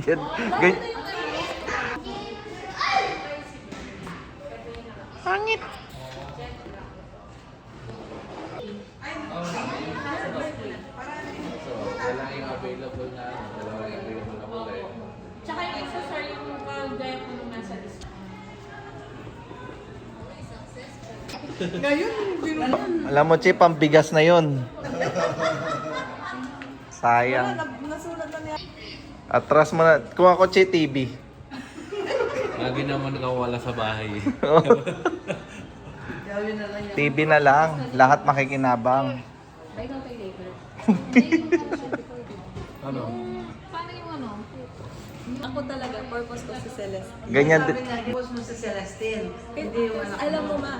Ganyan. Ganyan. Pangit. Available na ano, dalawa yung available na kulay. Tsaka yung isa sir, yung kagaya po nung nasa list. Ngayon, hindi naman. Alam mo, Chip, ang bigas na yun. Sayang. Nasulat na niya. Atras mo na. Kung ako, Chi, TV. Lagi naman nakawala sa bahay. TV na lang. Lahat makikinabang. Ano? Paano yung ano? Ako talaga, purpose ko si Celeste. Ganyan din. Sabi nga, purpose mo si Celestine. Hindi yung anak Alam mo ma,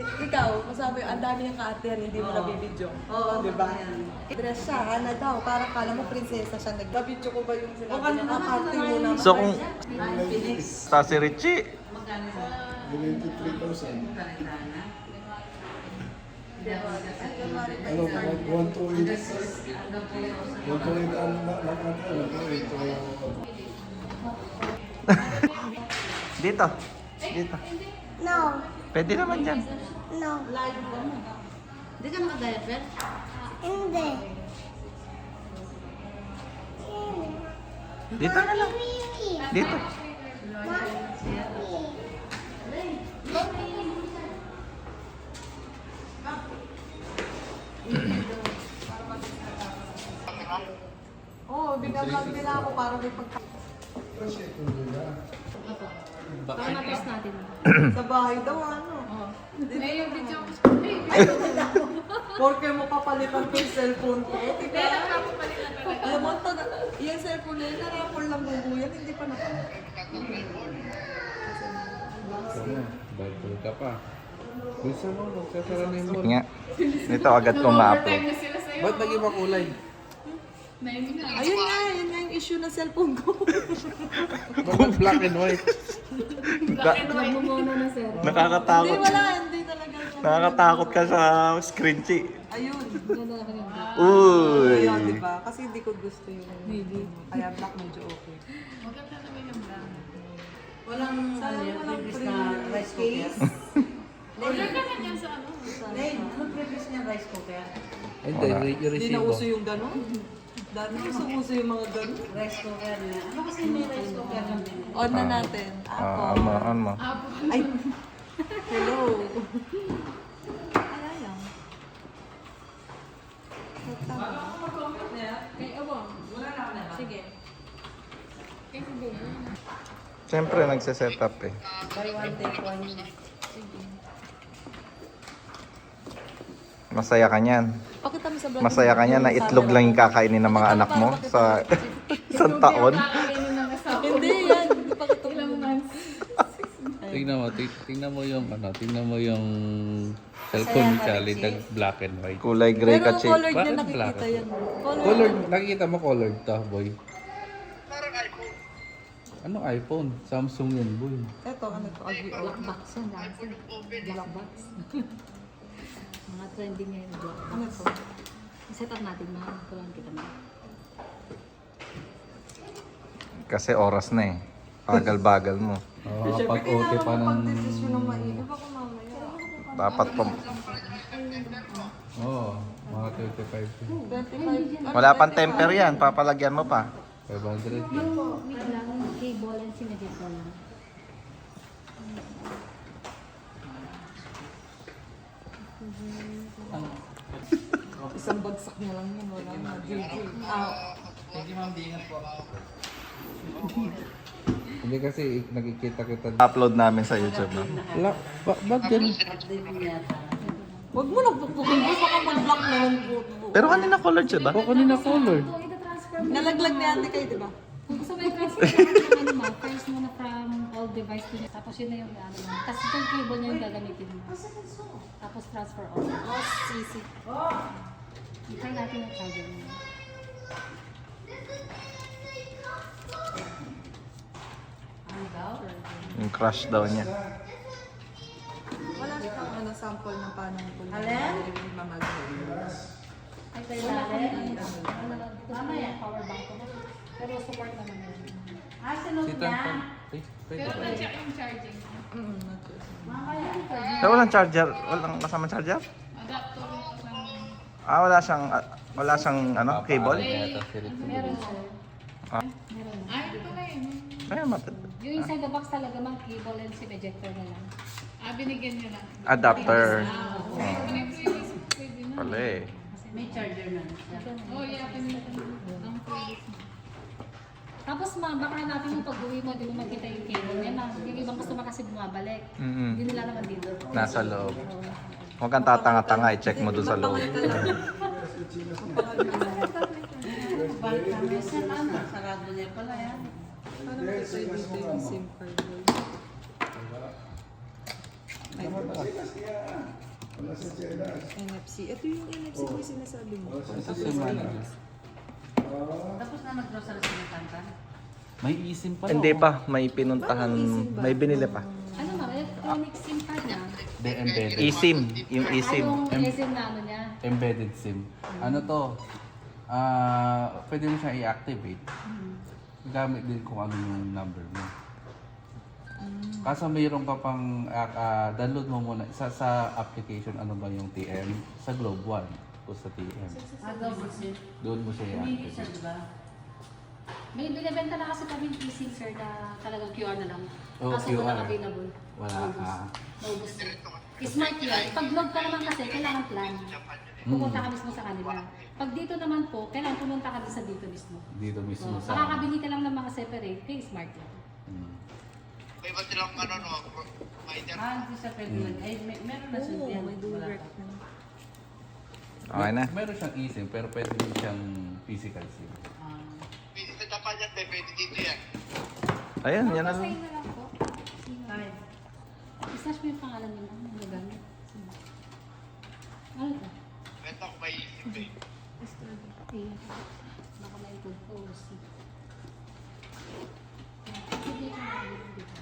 ikaw, masabi, ang dami niyang kaatihan, hindi mo nabibidyo. Oo, di ba? yan. Dress siya, Hana daw, para kala mo prinsesa siya. Nagbabidyo ko ba yung O, sinabi ano niya? Kaparte ano mo na. So, kung Phoenix. sa si Richie, Magkano sa 93,000. Talentana? Ano, 128. 128 ang nakakata. 128. dito. Dito. No, Pwede naman dyan. no, Hindi ka naka-diaper? hindi. Dito na lang. Dito. Oo, oh, bigla-vlog nila ako para may pagka... Baka na-post natin. Sa bahay daw, ano? Eh, yung video ko. Porke mo papalitan ko yung cellphone ko. Hindi, nagpapalitan talaga. Alam mo, to, yung cellphone na yun, narapol lang bubu yan, hindi pa naman. Bible ka pa. Bisa mo, magsasara na yung mall. Nga. Dito agad sa'yo. Ba't nag-iba kulay? Ayun nga, yun nga yung issue ng cellphone ko. Ba't black and white? Na sir. hindi, Nakakatakot. wala, hindi talaga siya. Nakakatakot ka sa screen, Chi. Ayun. Uy. Ayun, di ba? Kasi hindi ko gusto yung... Maybe. Kaya black medyo okay. Maganda naman yung brown. Walang, ano Sayang yung walang previous na rice cooker? Order ka na niyan sa ano? Lane, anong previous niya rice cooker? Hindi, yung Hindi na uso yung gano'n. Dati uso uso yung mga gano'n. Rice cooker niya. Ano kasi may rice cooker lang din? On na natin. Ako. Ah, on mo, on mo. Ay. Hello. Ay, ayaw. Kay Abong. Sige. Kay Abong. Siyempre, nagsiset up eh. Buy one, take one. Masaya ka niyan. Masaya ka niyan na itlog lang yung kakainin ng mga anak mo sa isang taon. Hindi yan. Hindi pa kita Ilang months. Tingnan mo, ti- tingnan mo yung ano, tingnan mo yung cellphone ni Charlie, nag black and white. Kulay gray Pero ka, Chi. colored Bakit yan nakikita black? yan. Colored. Colored, nakikita mo colored to, boy. Anong iPhone? Samsung yan, boy. Ito, ano to? Agi. Black box yan. dami sir. Black box. Mga trending ngayon. Ano to? Set up natin mga kulang kita mo. Kasi oras na eh. Bagal-bagal mo. Oh, pag OT pa ng... Pag-desisyon ng mainit. Baka mamaya. Dapat pa. Oo, oh, mga 25. 25. Wala pang temper yan. Papalagyan mo pa. 500. Yung cable and sinadit ko lang. Isang bagsak niya lang yun. Wala na. JJ. Ah. Hindi kasi nakikita kita. Upload namin sa YouTube. No? La, ba, ba't ganun? Huwag mo nang pupukul ko. Baka mag-block na lang po. Pero kanina colored siya ba? O kanina colored. Nalaglag ni ate kayo, di ba? Kung gusto mo i-transfer mo ano mo, first mo na from old device to. Tapos yun na yung ano mo. Tapos itong cable niya yung gagamitin mo. Tapos transfer all. Oh, sisi. I-try natin yung charger mo. Yung crush daw niya. Wala siyang ano, sample ng paano ko. Alin? Mamagay. Ay, tayo natin. Mamaya. Power bank ko. Pero support naman yun. Ah, sunod Si na. Tantan. Ay, pwede ba? Eh, walang charger. Walang kasama charger? Ah, wala siyang, ah, wala siyang, ano, cable? Meron sir. Ah. Meron. Ay, mapit. Yung inside the box talaga mang cable and SIM ejector na lang. Adapter. Pala eh. May charger na. Tapos ma, baka natin yung pag-uwi mo, di mo makita yung cable niya na. Yung ibang customer kasi bumabalik. Mm-mm. Hindi nila naman dito. Nasa loob. Huwag kang tatanga-tanga, i-check mo doon sa loob. Balik na may set, ano? Sarado niya pala yan. Ba ito yung SIM card? Ay. NFC. Ito yung NFC yung sinasabi mo. Ito si manager. Tapos na nag-grocery sa Tantan. May isim pa Hindi pa, may pinuntahan, may binili pa. Ano ma, electronic SIM card niya. De embedded. eSIM, yung Ay, eSIM. yung Em- SIM na ano niya. Embedded SIM. Ano to? Ah, pwede mo siya i-activate. Gamit din kung ano yung number mo. Kaso mayroon ka pang ah, ah, download mo muna sa sa application ano ba yung TM sa Globe One o sa TM. Double SIM. Doon mo siya Hindi siya, i-activate. di ba? May binibenta na kasi kami eSIM sir na talagang QR na lang. Oo, Kaso QR. walang available. Wala ah. Naubos na. Smart yan. Pag log ka naman kasi, kailangan plan. Pupunta ka mismo sa kanila. Pag dito naman po, kailangan pumunta ka din sa dito mismo. Dito mismo So, sa makakabili ka lang ng mga separate, kay smart yan. Mm. Ah, hindi siya pwede lang. Ay, may, meron na siya Oo, yan. may dual Wala work pa. na. Okay na. Meron siyang eSIM pero pwede din siyang physical SIM. Ah. Ayun, yan na lang. Sign na lang po. Five. I-search mo yung pangalan niyo, ma'am. Ano gamit? Ano ito? Ito, may isip Baka may good po. si- Sige, dito.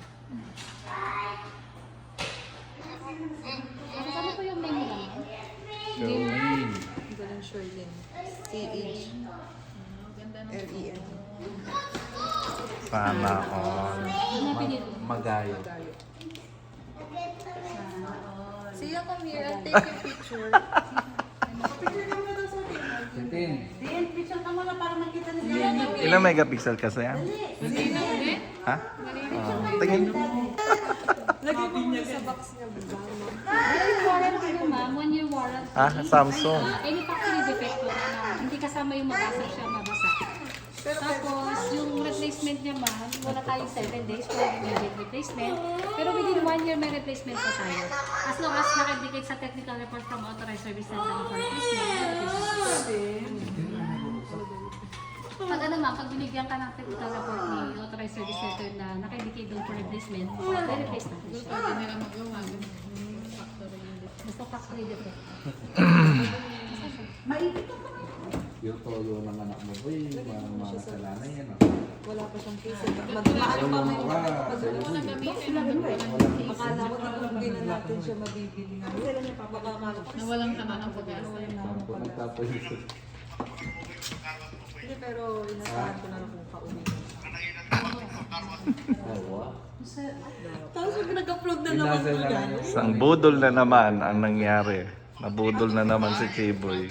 Kasama po yung menu lang. So, ayun. Ganun sure din. C-H. L-E-N. Sana all. Ano pinili? Magayo. Siya, come here. I'll take your picture. Tintin. Diyan, picture ka muna para makita nila. Ilang megapixel kasi yan? Ha? Ah, tingin. Lagay mo muna sa box niya. Warranty yun, ma'am. One year warranty. Ah, Samsung. Any factory defect po na hindi kasama yung mabasa siya, mabasa. Tapos, yung replacement niya ma'am, wala tayong 7 days for immediate replacement. Pero within 1 year may replacement po tayo. As long as naka-indicate sa technical report from authorized service center for replacement. Pag ano ma'am, pag binigyan ka ng technical report ni authorized service center na naka-indicate doon for replacement, may replace natin siya. Basta factory defect. Yung toyo ng anak mo, boy, parang mga kasalanan yan. ah. Wala pa siyang case. eh. Magmaan pa may Akala ko hindi na natin siya mabibili. Kasi lang napapakakala ko. Nawalan ka na ng pag-asa. Sampo nagtapos yun. Hindi, pero inasahan ko na lang kung kauwi. Tapos pag nag-upload na naman Isang budol na naman ang nangyari. Nabudol na naman si Chiboy.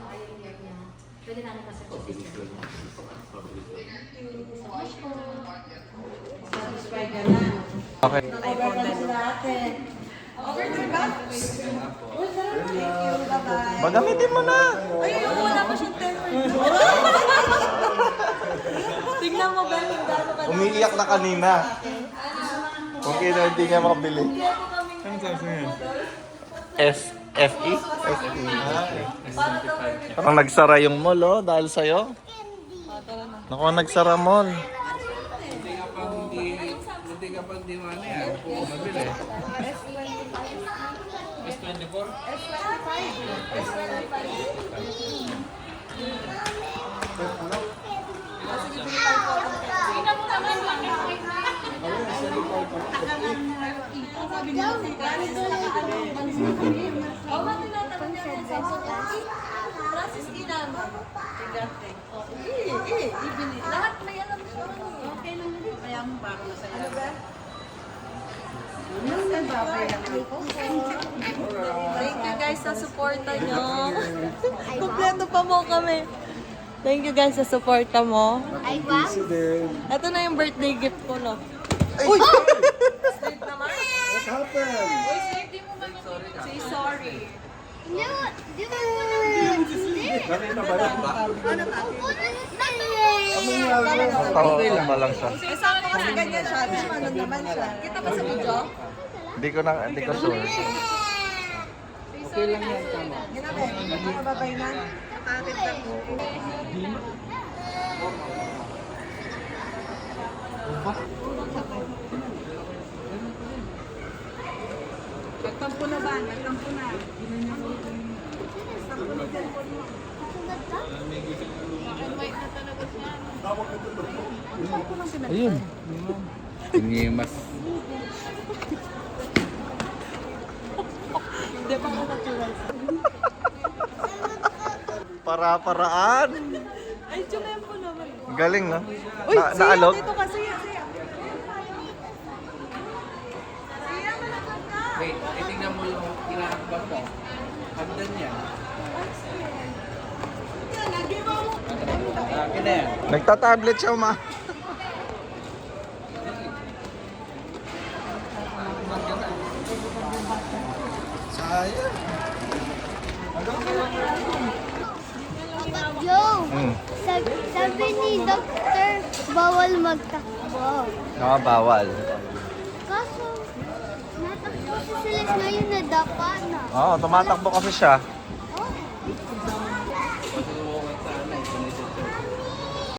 namin kasi po system. Subscribe ka na. Okay. Over na sila ate. Magamitin mo na! Ay, wala pa siyang temper. Tingnan mo, Ben, kung gaano ka Umiiyak na kanina. Kung kino hindi niya makabili. S FE? FE. Parang nagsara yung mall, oh, dahil sa'yo. Naku, nagsara mall. Hindi ka pang diwana yan. Mabili. S24? S25. S25. Lahat may alam siya. Okay lang. Kaya mo ba ako sa Ano ba? Thank you guys sa suporta nyo. Kompleto pa mo kami. Thank you guys sa suporta mo. I want. Ito na yung birthday gift ko, no? Uy! Sleep naman. What happened? Uy, sleep, di mo man Say sorry. No, di ba mo nang Nakita ba yan? Tawa pa lang siya. Saan kasi ganyan siya? Ano naman siya? Kita ba sa video? Hindi ko na, hindi ko sure. Ginabi, nakababay na. Nakakit lang. Nagtampo na ba? Nagtampo na. Ayun. Tinimas. Hindi pa ako natural. Para-paraan. Ay, tsulempo naman. Galing, no? Uy, Na, siya, naalog? dito ka, siya, siya. Siya, malakad ka. Wait, eh, tingnan mo yung kinakabang mo. Hagdan yan. Akin na yan. Nagta-tablet siya, ma. Sayang. Joe, Hmm. sabi, sabi ni Doctor, bawal magtakbo. Ah, bawal. Kaso, natakbo si Celeste ngayon na dapa na. Oo, tumatakbo kasi siya.